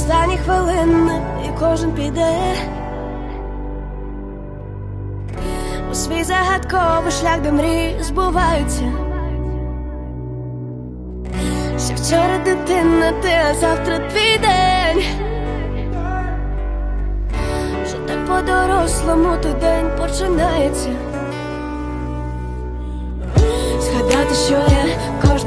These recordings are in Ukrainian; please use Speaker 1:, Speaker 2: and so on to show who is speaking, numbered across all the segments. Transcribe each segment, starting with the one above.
Speaker 1: останні хвилини, і кожен піде. У свій загадковий шлях, де мрії збуваються. Ще вчора дитина, ти, а завтра твій день. Вже так по-дорослому той день починається. Згадати, що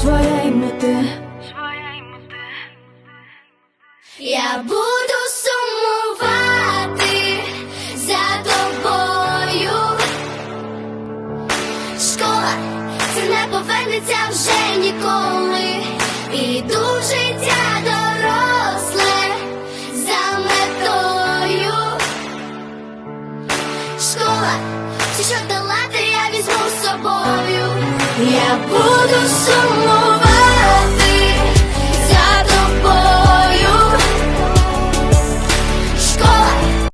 Speaker 1: Своєї мети.
Speaker 2: Я буду сумувати за тобою. Школа це не повернеться вже ніколи. Іду в життя доросле за метою. Школа, все, що долати, я візьму з собою.
Speaker 1: Я буду сумувати